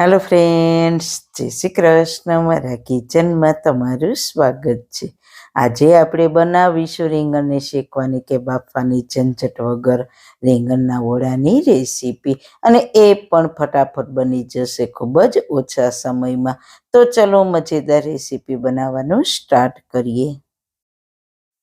Hello friends જય શ્રી કૃષ્ણ. મારા કિચનમાં તમારું સ્વાગત છે. આજે આપણે બનાવીશું રીંગણને શેકવાની કે બાફવાની ઝંઝટ વગર રીંગણના ઓળાની રેસીપી. અને એ પણ ફટાફટ બની જશે ખૂબ જ ઓછા સમયમાં. તો ચલો મજેદાર રેસીપી બનાવવાનું સ્ટાર્ટ કરીએ.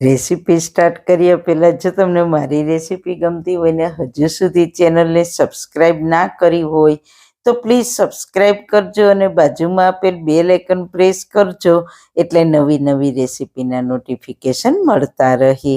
રેસીપી સ્ટાર્ટ કરીએ પહેલાં જો તમને મારી રેસીપી ગમતી હોય ને હજુ સુધી ચેનલને સબસ્ક્રાઈબ ના કરી હોય તો પ્લીઝ સબસ્ક્રાઈબ કરજો અને બાજુમાં આપેલ બે આઇકન પ્રેસ કરજો એટલે નવી નવી રેસીપીના નોટિફિકેશન મળતા રહે.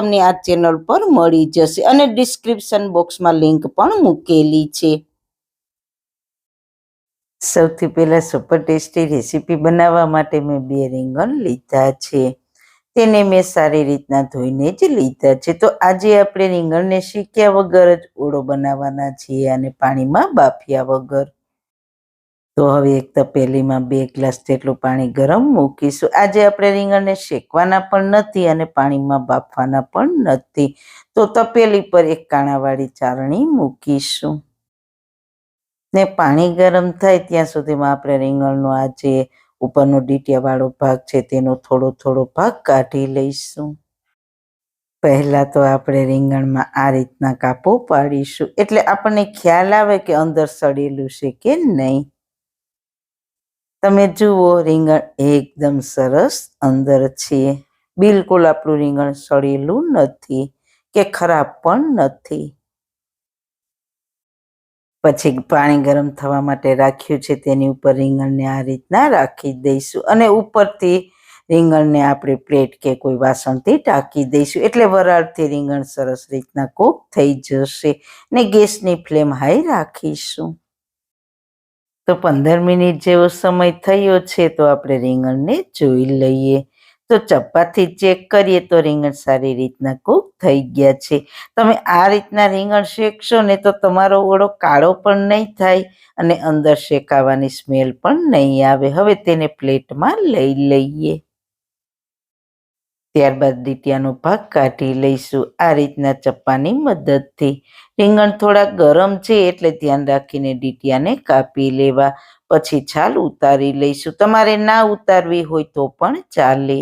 તમને આ ચેનલ પર મળી જશે અને ડિસ્ક્રિપ્શન બોક્સમાં લિંક પણ મૂકેલી છે. સૌથી પહેલા સુપર ટેસ્ટી રેસીપી બનાવવા માટે મેં બે રીંગણ લીધા છે. તેને મેં સારી રીતના ધોઈને જ લીધા છે. તો આજે આપણે રીંગણને શીખ્યા વગર જ ઓળો બનાવવાના છીએ અને પાણીમાં બાફ્યા વગર. તો હવે એક તપેલીમાં બે ગ્લાસ જેટલું પાણી ગરમ મૂકીશું. આજે આપણે રીંગણને શેકવાના પણ નથી અને પાણીમાં બાફવાના પણ નથી. તો તપેલી પર એક કાણાવાળી ચારણી મૂકીશું. ને પાણી ગરમ થાય ત્યાં સુધીમાં આપણે રીંગણનો આ જે ઉપરનો ડીટિયાવાળો ભાગ છે તેનો થોડો થોડો ભાગ કાઢી લઈશું. પહેલાં તો આપણે રીંગણમાં આ રીતના કાપો પાડીશું. એટલે આપણને ખ્યાલ આવે કે અંદર સડેલું છે કે નહીં. તમે જુઓ, રીંગણ એકદમ સરસ અંદર છે. બિલકુલ આપણું રીંગણ સડેલું નથી કે ખરાબ પણ નથી. પછી પાણી ગરમ થવા માટે રાખ્યું છે તેની ઉપર રીંગણને આ રીતના રાખી દઈશું અને ઉપરથી રીંગણને આપણે પ્લેટ કે કોઈ વાસણથી ટાંકી દઈશું. એટલે વરાળથી રીંગણ સરસ રીતના કૂક થઈ જશે ને ગેસની ફ્લેમ હાઈ રાખીશું. તો પંદર મિનિટ જેવો સમય થયો છે તો આપણે રીંગણને જોઈ લઈએ. તો ચપ્પાથી ચેક કરીએ તો રીંગણ સારી રીતના કૂક થઈ ગયા છે. તમે આ રીતના રીંગણ શેકશો ને તો તમારો ઓળો કાળો પણ નહીં થાય અને અંદર શેકાવાની સ્મેલ પણ નહીં આવે. હવે તેને પ્લેટમાં લઈ લઈએ. ત્યારબાદ ડીટિયાનો ભાગ કાઢી લઈશું. આ રીતના ચપ્પાની મદદથી. રીંગણ થોડા ગરમ છે એટલે ધ્યાન રાખીને ડીટિયાને કાપી લેવા. પછી છાલ ઉતારી લઈશું. તમારે ના ઉતારવી હોય તો પણ ચાલે.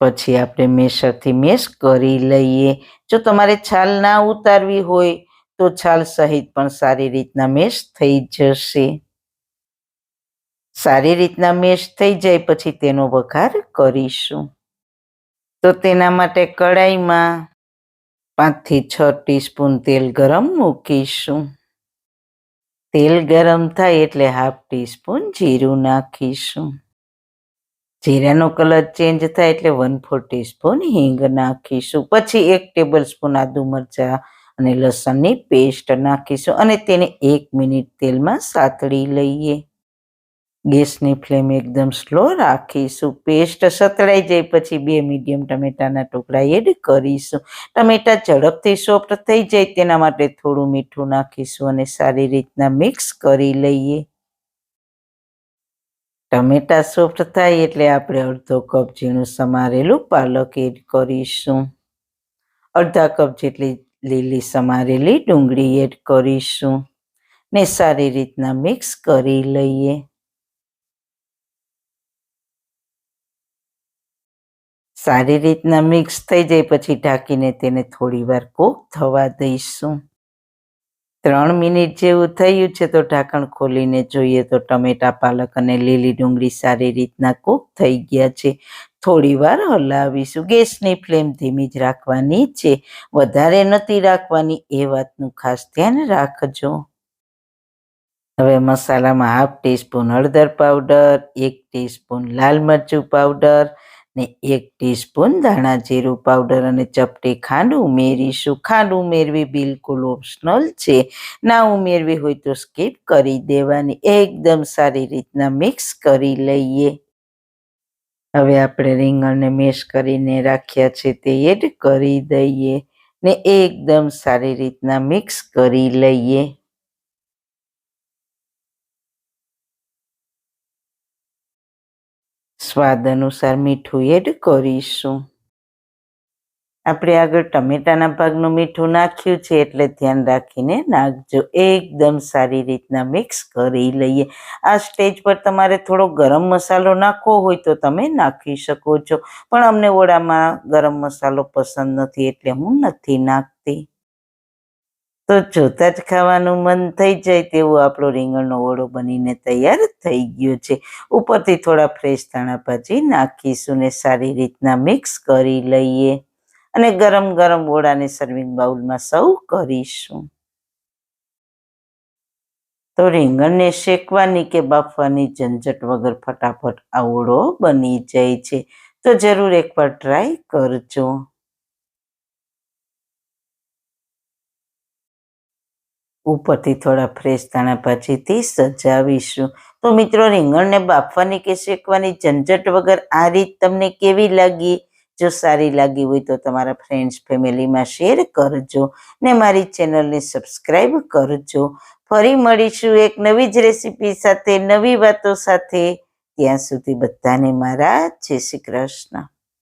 પછી આપણે મેસરથી મેશ કરી લઈએ. જો તમારે છાલ ના ઉતારવી હોય તો છાલ સહિત પણ સારી રીતના મેશ થઈ જશે. સારી રીતના મેશ થઈ જાય પછી તેનો વઘાર કરીશું. તો તેના માટે કડાઈમાં પાંચથી છ ટીસ્પૂન તેલ ગરમ મૂકીશું. તેલ ગરમ થાય એટલે હાફ ટીસ્પૂન જીરું નાખીશું. જીરાનો કલર ચેન્જ થાય એટલે વન ફોર ટીસ્પૂન હિંગ નાખીશું. પછી એક ટેબલ સ્પૂન આદુ મરચાં અને લસણની પેસ્ટ નાખીશું અને તેને એક મિનિટ તેલમાં સાતળી લઈએ. ગેસની ફ્લેમ એકદમ સ્લો રાખીશું. પેસ્ટ સતળાઈ જાય પછી બે મીડિયમ ટમેટાના ટુકડા એડ કરીશું. ટમેટા ઝડપથી સોફ્ટ થઈ જાય તેના માટે થોડું મીઠું નાખીશું અને સારી રીતના મિક્સ કરી લઈએ. ટમેટા સોફ્ટ થાય એટલે આપણે અડધો કપ ઝીણું સમારેલું પાલક એડ કરીશું. અડધા કપ જેટલી લીલી સમારેલી ડુંગળી એડ કરીશું. ને સારી રીતના મિક્સ કરી લઈએ. સારી રીતના મિક્સ થઈ જાય, પછી ઢાંકીને તેને થોડી વાર કૂક થવા દઈશું. ત્રણ મિનિટ જેવું થયું છે, તો ઢાંકણ ખોલીને જોઈએ તો ટમેટા પાલક અને લીલી ડુંગળી સારી રીતના કૂક થઈ ગયા છે. થોડી વાર હલાવીશું. ગેસની ફ્લેમ ધીમી જ રાખવાની છે. વધારે નથી રાખવાની, એ વાતનું ખાસ ધ્યાન રાખજો. હવે મસાલામાં હાફ ટીસ્પૂન હળદર પાવડર, એક ટીસ્પૂન લાલ મરચું પાવડર ને એક ટીસ્પૂન ધાણા જીરું પાવડર અને ચપટી ખાંડ ઉમેરીશું. ખાંડ ઉમેરવી બિલકુલ ઓપ્શનલ છે. ના ઉમેરવી હોય તો સ્કીપ કરી દેવાની. એકદમ સારી રીતના મિક્સ કરી લઈએ. હવે આપણે રીંગણને મેશ કરીને રાખ્યા છે તે એડ કરી દઈએ ને એકદમ સારી રીતના મિક્સ કરી લઈએ. સ્વાદ અનુસાર મીઠું એડ કરીશું. આપણે આગળ ટમેટાના ભાગનું મીઠું નાખ્યું છે, એટલે ધ્યાન રાખીને નાખજો. એકદમ સારી રીતના મિક્સ કરી લઈએ. આ સ્ટેજ પર તમારે થોડો ગરમ મસાલો નાખવો હોય તો તમે નાખી શકો છો. પણ અમને ઓળામાં ગરમ મસાલો પસંદ નથી, એટલે હું નથી નાખતી. તો જોતા જ ખાવાનું મન થઈ જાય તેવો આપણો રીંગણનો ઓળો બનીને તૈયાર થઈ ગયો છે. ઉપરથી થોડા ફ્રેશ ધાણા ભાજી નાખીશું ને સારી રીતના મિક્સ કરી લઈએ અને ગરમ ગરમ ઓળાને સર્વિંગ બાઉલમાં સર્વ કરીશું. તો રીંગણને શેકવાની કે બાફવાની ઝંઝટ વગર ફટાફટ આ ઓળો બની જાય છે. તો જરૂર એકવાર ટ્રાય કરજો. ઉપરથી થોડા ફ્રેશ ધાણા ભાજીથી સજાવીશું. તો મિત્રો, રીંગણને બાફવાની કે શેકવાની ઝંઝટ વગર આ રીત તમને કેવી લાગી? જો સારી લાગી હોય તો તમારા ફ્રેન્ડ્સ ફેમિલીમાં શેર કરજો ને મારી ચેનલને સબસ્ક્રાઈબ કરજો. ફરી મળીશું એક નવી જ રેસીપી સાથે, નવી વાતો સાથે. ત્યાં સુધી બધાને મારા જય શ્રી કૃષ્ણ.